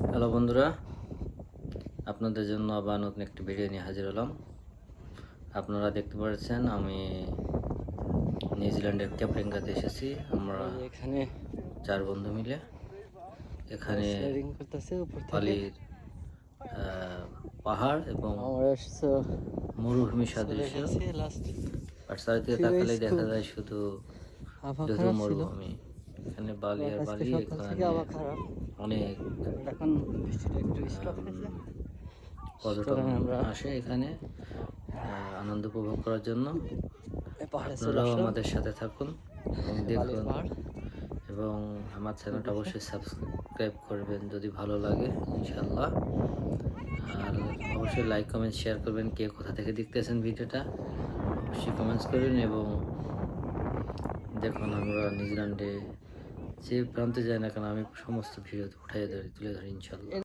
Hello বন্ধুরা আপনাদের জন্য আবার নতুন একটি ভিডিও নিয়ে হাজির হলাম। আপনারা দেখতে পাচ্ছেন আমি নিউজিল্যান্ডের ক্যাপ্রিঙ্গাতে এসেছি। আমরা এখানে চার বন্ধু মিলে। এখানে আহ, পাহাড় এবং আমরা মরুভূমি সাদৃশ্য। আর চারিদিকে তাকালে দেখা যায় শুধু মরুভূমি। এখানে বালি আর বালি এখানে অনেক এখন বৃষ্টিটা একটু স্টপ হয়েছে পর্যটন আসে এখানে আনন্দ উপভোগ করার জন্য। আপনারাও আমাদের সাথে থাকুন এবং দেখুন। এবং আমার চ্যানেলটা অবশ্যই সাবস্ক্রাইব করবেন যদি ভালো লাগে ইনশাল্লাহ আর অবশ্যই লাইক কমেন্ট শেয়ার করবেন কে কোথা থেকে দেখতেছেন ভিডিওটা। অবশ্যই কমেন্টস করবেন এবং দেখুন আমরা নিউজিল্যান্ডে যে প্রান্তে যায় না কেন আমি সমস্ত ভিডিও উঠাই ধরি তুলে ধরি ইনশাল্লাহ